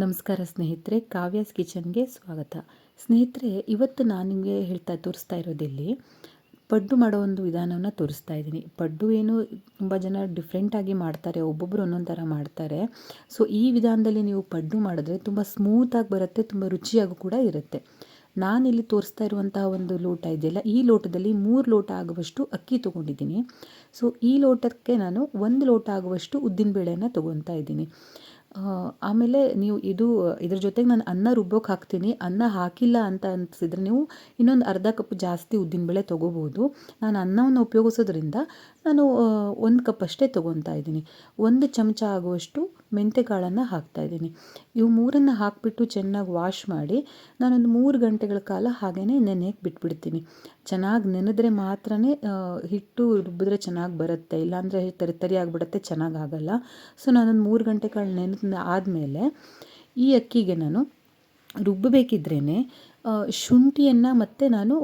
ನಮಸ್ಕಾರ ಸ್ನೇಹಿತರೆ, ಕಾವ್ಯಾಸ್ ಕಿಚನ್ಗೆ ಸ್ವಾಗತ. ಸ್ನೇಹಿತರೆ, ಇವತ್ತು ನಾನು ನಿಮಗೆ ಹೇಳ್ತಾ, ತೋರಿಸ್ತಾ ಇರೋದಿಲ್ಲಿ, ಪಡ್ಡು ಮಾಡೋ ಒಂದು ವಿಧಾನವನ್ನು ತೋರಿಸ್ತಾ ಇದ್ದೀನಿ. ಪಡ್ಡು ಏನು ತುಂಬ ಜನ ಡಿಫ್ರೆಂಟಾಗಿ ಮಾಡ್ತಾರೆ ಒಬ್ಬೊಬ್ಬರು ಒಂದೊಂದು ಥರ ಮಾಡ್ತಾರೆ. ಸೊ ಈ ವಿಧಾನದಲ್ಲಿ ನೀವು ಪಡ್ಡು ಮಾಡಿದ್ರೆ ತುಂಬ ಸ್ಮೂತಾಗಿ ಬರುತ್ತೆ, ತುಂಬ ರುಚಿಯಾಗೂ ಕೂಡ ಇರುತ್ತೆ. ನಾನು ಇಲ್ಲಿ ತೋರಿಸ್ತಾ ಇರುವಂತಹ ಒಂದು ಲೋಟ ಇದೆಯಲ್ಲ, ಈ ಲೋಟದಲ್ಲಿ ಮೂರು ಲೋಟ ಆಗುವಷ್ಟು ಅಕ್ಕಿ ತೊಗೊಂಡಿದ್ದೀನಿ. ಸೊ ಈ ಲೋಟಕ್ಕೆ ನಾನು ಒಂದು ಲೋಟ ಆಗುವಷ್ಟು ಉದ್ದಿನಬೇಳೆಯನ್ನು ತೊಗೊತಾ ಇದ್ದೀನಿ. ಆಮೇಲೆ ನೀವು ಇದು, ಇದ್ರ ಜೊತೆಗೆ ನಾನು ಅನ್ನ ರುಬ್ಬೋಕೆ ಹಾಕ್ತೀನಿ. ಅನ್ನ ಹಾಕಿಲ್ಲ ಅಂತ ಅನಿಸಿದ್ರೆ ನೀವು ಇನ್ನೊಂದು ಅರ್ಧ ಕಪ್ ಜಾಸ್ತಿ ಉದ್ದಿನಬೇಳೆ ತೊಗೋಬೋದು. ನಾನು ಅನ್ನವನ್ನು ಉಪಯೋಗಿಸೋದ್ರಿಂದ ನಾನು ಒಂದು ಕಪ್ ಅಷ್ಟೇ ತೊಗೊತಾ ಇದ್ದೀನಿ. ಒಂದು ಚಮಚ ಆಗುವಷ್ಟು ಮೆಂತ್ಯಕಾಳನ್ನು ಹಾಕ್ತಾ ಇದ್ದೀನಿ. ಇವು ಮೂರನ್ನು ಹಾಕಿಬಿಟ್ಟು ಚೆನ್ನಾಗಿ ವಾಶ್ ಮಾಡಿ ನಾನೊಂದು ಮೂರು ಗಂಟೆಗಳ ಕಾಲ ಹಾಗೇ ನೆನೆಯಕ್ಕೆ ಬಿಟ್ಬಿಡ್ತೀನಿ. ಚೆನ್ನಾಗಿ ನೆನೆದ್ರೆ ಮಾತ್ರ ಹಿಟ್ಟು ರುಬ್ಬಿದ್ರೆ ಚೆನ್ನಾಗಿ ಬರುತ್ತೆ. ಇಲ್ಲಾಂದರೆ ತರಿ ತರಿ ಚೆನ್ನಾಗಿ ಆಗೋಲ್ಲ. ಸೊ, ನಾನೊಂದು ಮೂರು ಗಂಟೆ ಕಾಳು ನೆನೆದ ಆದಮೇಲೆ ಈ ಅಕ್ಕಿಗೆ ನಾನು ರುಬ್ಬಬೇಕಿದ್ರೇ ಶುಂಠಿಯನ್ನು ಮತ್ತು ನಾನು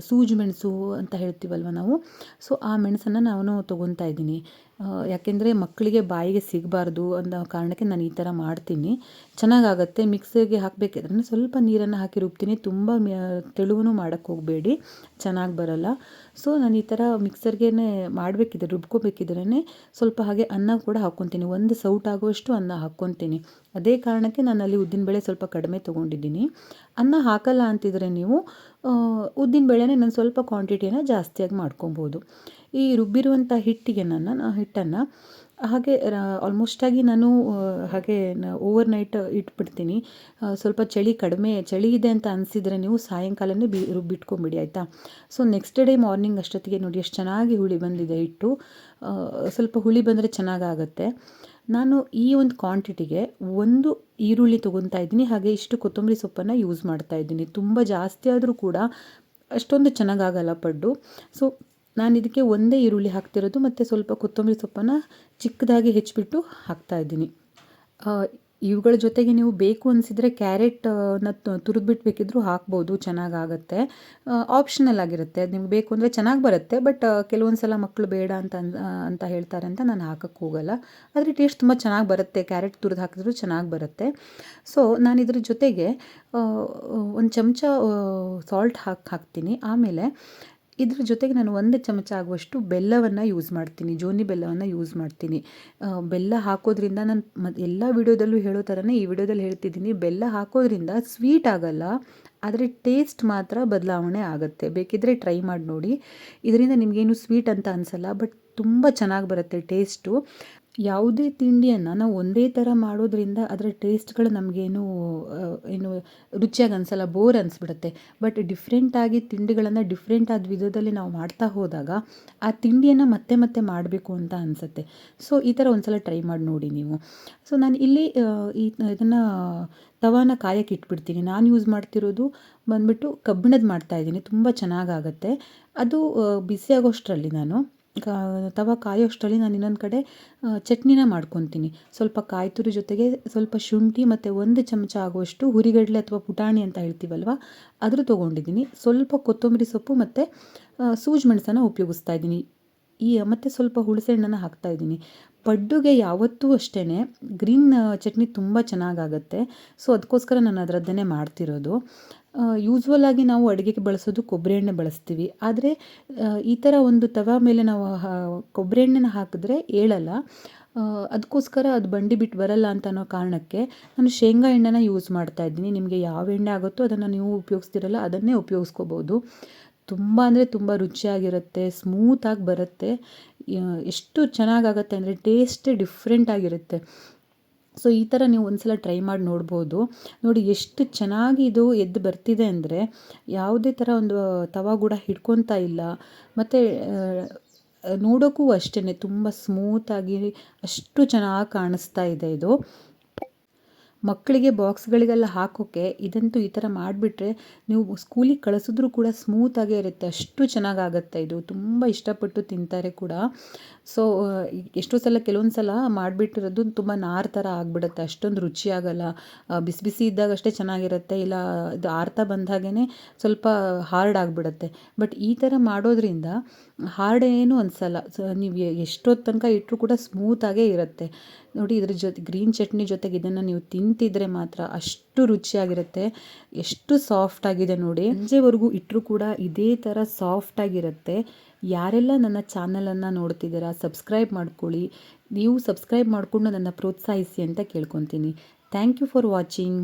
ಸೂಜಿ ಮೆಣಸು ಅಂತ ಹೇಳ್ತೀವಲ್ವ ನಾವು? ಸೊ ಆ ಮೆಣಸನ್ನು ನಾನು ತೊಗೊತಾ ಇದ್ದೀನಿ. ಯಾಕೆಂದರೆ ಮಕ್ಕಳಿಗೆ ಬಾಯಿಗೆ ಸಿಗಬಾರ್ದು ಅನ್ನೋ ಕಾರಣಕ್ಕೆ ನಾನು ಈ ಥರ ಮಾಡ್ತೀನಿ. ಚೆನ್ನಾಗಾಗತ್ತೆ, ಮಿಕ್ಸಿಗೆ ಹಾಕಬೇಕಿದ್ರೆ ಸ್ವಲ್ಪ ನೀರನ್ನು ಹಾಕಿ ರುಬ್ತೀನಿ. ತುಂಬ ತೆಳುವೂ ಮಾಡೋಕ್ಕೆ ಹೋಗಬೇಡಿ, ಚೆನ್ನಾಗಿ ಬರೋಲ್ಲ. ಸೊ ನಾನು ಈ ಥರ ಮಿಕ್ಸರ್ಗೆ ಮಾಡಬೇಕಿದ್ರೆ ರುಬ್ಕೋಬೇಕಿದ್ರೇ ಸ್ವಲ್ಪ ಹಾಗೆ ಅನ್ನ ಕೂಡ ಹಾಕ್ಕೊತೀನಿ. ಒಂದು ಸೌಟ್ ಆಗುವಷ್ಟು ಅನ್ನ ಹಾಕ್ಕೊತೀನಿ. ಅದೇ ಕಾರಣಕ್ಕೆ ನಾನು ಅಲ್ಲಿ ಉದ್ದಿನಬೇಳೆ ಸ್ವಲ್ಪ ಕಡಿಮೆ ತೊಗೊಂಡಿದ್ದೀನಿ. ಅನ್ನ ಹಾಕಲ್ಲ ಅಂತಿದ್ರೆ ನೀವು ಉದ್ದಿನಬೇಳೆನೇ ನಾನು ಸ್ವಲ್ಪ ಕ್ವಾಂಟಿಟಿನ ಜಾಸ್ತಿಯಾಗಿ ಮಾಡ್ಕೊಬೋದು. ಈ ರುಬ್ಬಿರುವಂಥ ಹಿಟ್ಟಿಗೆ ನಾನು ಹಿಟ್ಟನ್ನು ಹಾಗೆ ಆಲ್ಮೋಸ್ಟಾಗಿ ನಾನು ಹಾಗೆ ಓವರ್ ನೈಟ್ ಇಟ್ಬಿಡ್ತೀನಿ. ಸ್ವಲ್ಪ ಚಳಿ ಕಡಿಮೆ, ಚಳಿ ಇದೆ ಅಂತ ಅನಿಸಿದರೆ ನೀವು ಸಾಯಂಕಾಲನೇ ಬಿ, ರುಬ್ಬಿಟ್ಕೊಂಬಿಡಿ, ಆಯಿತಾ? ಸೊ ನೆಕ್ಸ್ಟ್ ಡೇ ಮಾರ್ನಿಂಗ್ ಅಷ್ಟೊತ್ತಿಗೆ ನೋಡಿ, ಎಷ್ಟು ಚೆನ್ನಾಗಿ ಹುಳಿ ಬಂದಿದೆ ಹಿಟ್ಟು. ಸ್ವಲ್ಪ ಹುಳಿ ಬಂದರೆ ಚೆನ್ನಾಗಾಗತ್ತೆ. ನಾನು ಈ ಒಂದು ಕ್ವಾಂಟಿಟಿಗೆ ಒಂದು ಈರುಳ್ಳಿ ತೊಗೊತಾ ಇದ್ದೀನಿ. ಹಾಗೆ ಇಷ್ಟು ಕೊತ್ತಂಬರಿ ಸೊಪ್ಪನ್ನು ಯೂಸ್ ಮಾಡ್ತಾ ಇದ್ದೀನಿ. ತುಂಬ ಜಾಸ್ತಿ ಆದರೂ ಕೂಡ ಅಷ್ಟೊಂದು ಚೆನ್ನಾಗಾಗಲ್ಲ ಪಡ್ಡು. ಸೊ ನಾನು ಇದಕ್ಕೆ ಒಂದೇ ಈರುಳ್ಳಿ ಹಾಕ್ತಿರೋದು, ಮತ್ತು ಸ್ವಲ್ಪ ಕೊತ್ತಂಬರಿ ಸೊಪ್ಪನ್ನು ಚಿಕ್ಕದಾಗಿ ಹೆಚ್ಚಿಬಿಟ್ಟು ಹಾಕ್ತಾಯಿದ್ದೀನಿ ಇವುಗಳ ಜೊತೆಗೆ ನೀವು ಬೇಕು ಅನಿಸಿದರೆ ಕ್ಯಾರೆಟ್ನ ತುರಿದ್ಬಿಟ್ಟು ಬೇಕಿದ್ದರೂ ಹಾಕ್ಬೋದು, ಚೆನ್ನಾಗಾಗತ್ತೆ. ಆಪ್ಷನಲ್ ಆಗಿರುತ್ತೆ. ಅದು ನಿಮ್ಗೆ ಬೇಕು ಅಂದರೆ ಚೆನ್ನಾಗಿ ಬರುತ್ತೆ ಬಟ್ ಕೆಲವೊಂದು ಸಲ ಮಕ್ಕಳು ಬೇಡ ಅಂತ ಅಂತ ಹೇಳ್ತಾರೆ ಅಂತ ನಾನು ಹಾಕಕ್ಕೆ ಹೋಗಲ್ಲ. ಆದರೆ ಟೇಸ್ಟ್ ತುಂಬ ಚೆನ್ನಾಗಿ ಬರುತ್ತೆ. ಕ್ಯಾರೆಟ್ ತುರಿದು ಹಾಕಿದ್ರು ಚೆನ್ನಾಗಿ ಬರುತ್ತೆ. ಸೊ ನಾನು ಇದ್ರ ಜೊತೆಗೆ ಒಂದು ಚಮಚ ಸಾಲ್ಟ್ ಹಾಕಿ, ಹಾಕ್ತೀನಿ. ಆಮೇಲೆ ಇದ್ರ ಜೊತೆಗೆ ನಾನು ಒಂದು ಚಮಚ ಆಗುವಷ್ಟು ಬೆಲ್ಲವನ್ನು ಯೂಸ್ ಮಾಡ್ತೀನಿ, ಜೋನಿ ಬೆಲ್ಲವನ್ನು ಯೂಸ್ ಮಾಡ್ತೀನಿ. ಬೆಲ್ಲ ಹಾಕೋದ್ರಿಂದ ನಾನು ಮ, ಎಲ್ಲ ವಿಡಿಯೋದಲ್ಲೂ ಹೇಳೋ ಥರನೇ ಈ ವಿಡಿಯೋದಲ್ಲಿ ಹೇಳ್ತಿದ್ದೀನಿ, ಬೆಲ್ಲ ಹಾಕೋದ್ರಿಂದ ಸ್ವೀಟ್ ಆಗಲ್ಲ, ಆದರೆ ಟೇಸ್ಟ್ ಮಾತ್ರ ಬದಲಾವಣೆ ಆಗುತ್ತೆ. ಬೇಕಿದ್ದರೆ ಟ್ರೈ ಮಾಡಿ ನೋಡಿ. ಇದರಿಂದ ನಿಮಗೇನು ಸ್ವೀಟ್ ಅಂತ ಅನಿಸಲ್ಲ ಬಟ್ ತುಂಬ ಚೆನ್ನಾಗಿ ಬರುತ್ತೆ ಟೇಸ್ಟು ಯಾವುದೇ ತಿಂಡಿಯನ್ನು ನಾವು ಒಂದೇ ಥರ ಮಾಡೋದ್ರಿಂದ ಅದರ ಟೇಸ್ಟ್ಗಳು ನಮಗೇನು ಏನು ರುಚಿಯಾಗಿ ಅನಿಸಲ್ಲ, ಬೋರ್ ಅನಿಸ್ಬಿಡುತ್ತೆ. ಬಟ್ ಡಿಫ್ರೆಂಟಾಗಿ ತಿಂಡಿಗಳನ್ನು ಡಿಫ್ರೆಂಟ್ ಆದ ವಿಧದಲ್ಲಿ ನಾವು ಮಾಡ್ತಾ ಹೋದಾಗ ಆ ತಿಂಡಿಯನ್ನು ಮತ್ತೆ ಮತ್ತೆ ಮಾಡಬೇಕು ಅಂತ ಅನಿಸುತ್ತೆ. ಸೊ, ಈ ಥರ ಒಂದು ಸಲ ಟ್ರೈ ಮಾಡಿ ನೋಡಿ ನೀವು. ಸೊ, ನಾನು ಇಲ್ಲಿ ಈ, ಇದನ್ನು ತವಾನ ಕಾಯಕ್ಕೆ ಇಟ್ಬಿಡ್ತೀನಿ. ನಾನು ಯೂಸ್ ಮಾಡ್ತಿರೋದು ಬಂದುಬಿಟ್ಟು ಕಬ್ಬಿಣದ ಮಾಡ್ತಾಯಿದ್ದೀನಿ ತುಂಬ ಚೆನ್ನಾಗಾಗತ್ತೆ. ಅದು ಬಿಸಿ ಆಗೋಷ್ಟರಲ್ಲಿ ತವ ಕಾಯೋಷ್ಟರಲ್ಲಿ ನಾನು ಇನ್ನೊಂದು ಕಡೆ ಚಟ್ನಿನ ಮಾಡ್ಕೊತೀನಿ. ಸ್ವಲ್ಪ ಕಾಯಿ ತುರಿ ಜೊತೆಗೆ ಸ್ವಲ್ಪ ಶುಂಠಿ ಮತ್ತು ಒಂದು ಚಮಚ ಆಗುವಷ್ಟು ಹುರಿಗಡಲೆ ಅಥವಾ ಪುಟಾಣಿ ಅಂತ ಹೇಳ್ತೀವಲ್ವ, ಅದ್ರ ತೊಗೊಂಡಿದ್ದೀನಿ. ಸ್ವಲ್ಪ ಕೊತ್ತಂಬರಿ ಸೊಪ್ಪು ಮತ್ತು ಸೂಜಿ ಮೆಣಸನ್ನು ಉಪಯೋಗಿಸ್ತಾ ಇದ್ದೀನಿ. ಈ, ಮತ್ತು ಸ್ವಲ್ಪ ಹುಳಸೆಣ್ಣನ ಹಾಕ್ತಾ ಇದ್ದೀನಿ. ಪಡ್ಡುಗೆ ಯಾವತ್ತೂ ಅಷ್ಟೇ ಗ್ರೀನ್ ಚಟ್ನಿ ತುಂಬ ಚೆನ್ನಾಗಾಗತ್ತೆ. ಸೊ ಅದಕ್ಕೋಸ್ಕರ ನಾನು ಅದರದ್ದನ್ನೇ ಮಾಡ್ತಿರೋದು. ಯೂಸ್ವಲ್ ಆಗಿ ನಾವು ಅಡುಗೆಗೆ ಬಳಸೋದು ಕೊಬ್ಬರಿ ಎಣ್ಣೆ ಬಳಸ್ತೀವಿ. ಆದರೆ ಈ ಥರ ಒಂದು ತವ ಮೇಲೆ ನಾವು ಕೊಬ್ಬರಿ ಎಣ್ಣೆನ ಹಾಕಿದ್ರೆ ಏಳಲ್ಲ. ಅದಕ್ಕೋಸ್ಕರ ಅದು ಬಂಡಿ ಬಿಟ್ಟು ಬರಲ್ಲ ಅಂತ ಅನ್ನೋ ಕಾರಣಕ್ಕೆ ನಾನು ಶೇಂಗಾ ಎಣ್ಣೆನ ಯೂಸ್ ಮಾಡ್ತಾ ಇದ್ದೀನಿ. ನಿಮಗೆ ಯಾವ ಎಣ್ಣೆ ಆಗುತ್ತೋ ಅದನ್ನು ನೀವು ಉಪಯೋಗಿಸ್ತಿರಲ್ಲ ಅದನ್ನೇ ಉಪಯೋಗಿಸ್ಕೋಬೋದು. ತುಂಬ ಅಂದರೆ ತುಂಬ ರುಚಿಯಾಗಿರುತ್ತೆ ಸ್ಮೂತಾಗಿ ಬರುತ್ತೆ. ಎಷ್ಟು ಚೆನ್ನಾಗಾಗತ್ತೆ ಅಂದರೆ ಟೇಸ್ಟೇ ಡಿಫ್ರೆಂಟಾಗಿರುತ್ತೆ ಸೊ, ಈ ಥರ ನೀವು ಒಂದು ಸಲ ಟ್ರೈ ಮಾಡಿ ನೋಡ್ಬೋದು. ನೋಡಿ, ಎಷ್ಟು ಚೆನ್ನಾಗಿ ಇದು ಎದ್ದು ಬರ್ತಿದೆ ಅಂದರೆ, ಯಾವುದೇ ಥರ ಒಂದು ತವ ಕೂಡ ಹಿಡ್ಕೊತಾ ಇಲ್ಲ. ಮತ್ತು ನೋಡೋಕ್ಕೂ ಅಷ್ಟೇ ತುಂಬ ಸ್ಮೂತಾಗಿ ಅಷ್ಟು ಚೆನ್ನಾಗಿ ಕಾಣಿಸ್ತಾ ಇದೆ ಇದು. ಮಕ್ಕಳಿಗೆ ಬಾಕ್ಸ್ಗಳಿಗೆಲ್ಲ ಹಾಕೋಕ್ಕೆ ಇದಂತೂ ಈ ಥರ ಮಾಡಿಬಿಟ್ರೆ ನೀವು ಸ್ಕೂಲಿಗೆ ಕಳಿಸಿದ್ರೂ ಕೂಡ ಸ್ಮೂತಾಗೇ ಇರುತ್ತೆ. ಅಷ್ಟು ಚೆನ್ನಾಗಾಗತ್ತೆ ಇದು. ತುಂಬ ಇಷ್ಟಪಟ್ಟು ತಿಂತಾರೆ ಕೂಡ. ಸೊ ಎಷ್ಟೋ ಸಲ ಕೆಲವೊಂದು ಸಲ ಮಾಡಿಬಿಟ್ಟಿರೋದು ತುಂಬ ನಾರು ಥರ ಆಗಿಬಿಡುತ್ತೆ. ಅಷ್ಟೊಂದು ರುಚಿಯಾಗಲ್ಲ. ಬಿಸಿ ಬಿಸಿ ಇದ್ದಾಗ ಅಷ್ಟೇ ಚೆನ್ನಾಗಿರುತ್ತೆ. ಇಲ್ಲ, ಇದು ಆರ್ತಾ ಬಂದಾಗೇ ಸ್ವಲ್ಪ ಹಾರ್ಡ್ ಆಗಿಬಿಡುತ್ತೆ. ಬಟ್ ಈ ಥರ ಮಾಡೋದ್ರಿಂದ ಹಾರ್ಡ್ ಏನು ಅನಿಸಲ್ಲ ಸೊ, ನೀವು ಎಷ್ಟೊತ್ತು ತನಕ ಇಟ್ಟರೂ ಕೂಡ ಸ್ಮೂತಾಗೇ ಇರುತ್ತೆ. ನೋಡಿ ಇದ್ರ ಜೊತೆ ಗ್ರೀನ್ ಚಟ್ನಿ ಜೊತೆಗೆ ಇದನ್ನು ನೀವು ತಿಂತಿದ್ರೆ ಮಾತ್ರ ಅಷ್ಟು ರುಚಿಯಾಗಿರುತ್ತೆ, ಎಷ್ಟು ಸಾಫ್ಟ್ ಆಗಿದೆ ನೋಡಿ. ಸಂಜೆವರೆಗೂ ಇಟ್ಟರೂ ಕೂಡ ಇದೇ ಥರ ಸಾಫ್ಟ್ ಆಗಿರುತ್ತೆ. ಯಾರೆಲ್ಲ ನನ್ನ ಚಾನಲನ್ನು ನೋಡ್ತಿದ್ದೀರಾ ಸಬ್ಸ್ಕ್ರೈಬ್ ಮಾಡ್ಕೊಳ್ಳಿ. ನೀವು ಸಬ್ಸ್ಕ್ರೈಬ್ ಮಾಡಿಕೊಂಡು ನನ್ನ ಪ್ರೋತ್ಸಾಹಿಸಿ ಅಂತ ಕೇಳ್ಕೊತೀನಿ. Thank you for watching